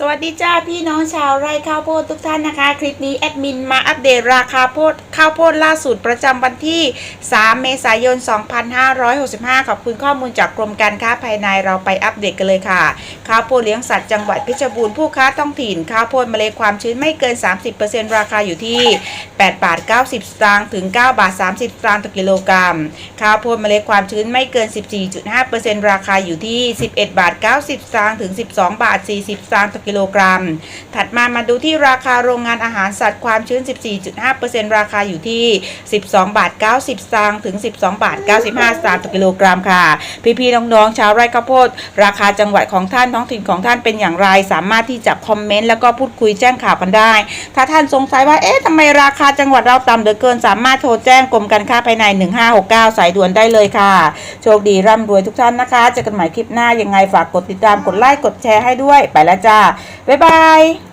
สวัสดีจ้าพี่น้องชาวไร่ข้าวโพดทุกท่านนะคะ คลิปนี้แอดมินมาอัปเดตราคาโพดข้าวโพดล่าสุดประจำวันที่ 3 เมษายน 2565 ขอบคุณข้อมูลจากกรมการค้าภายในเราไปอัปเดตกันเลยค่ะ ข้าวโพดเลี้ยงสัตว์จังหวัดเพชรบูรณ์ผู้ค้าท้องถิ่น ข้าวโพดเมล็ดความชื้นไม่เกิน 30%ราคาอยู่ที่ 8 บาท 90 สตางค์ถึง 9 บาท 30 สตางค์ต่อกิโลกรัม ข้าวโพดเมล็ดความชื้นไม่เกิน 14.5%ราคาอยู่ที่ 11 บาท 90 สตางค์ถึง 12 บาท 40 สตางค์กิโลกรัม ถัดมามาดูที่ราคาโรงงานอาหารสัตว์ความชื้น 14.5%ราคาอยู่ที่ 12 บาท 90สตางค์ถึง 12 บาท 95สตางค์ต่อกิโลกรัมค่ะ พี่ๆน้องๆชาวไร่ข้าวโพด ราคาจังหวัดของท่านท้องถิ่นของท่านเป็นอย่างไร สามารถที่จะคอมเมนต์แล้วก็พูดคุยแจ้งข่าวกันได้ ถ้าท่านสงสัยว่าเอ๊ะทำไมราคาจังหวัดเราต่ำเหลือเกิน สามารถโทรแจ้งกรมการค้าภายใน 1569 สายด่วนได้เลยค่ะ โชคดีร่ำรวยทุกท่านนะคะเจอกันใหม่คลิปหน้ายังไงฝากกดติดตามกดไลค์กดแชร์ให้ด้วยไปแล้วจ้าบ๊ายบาย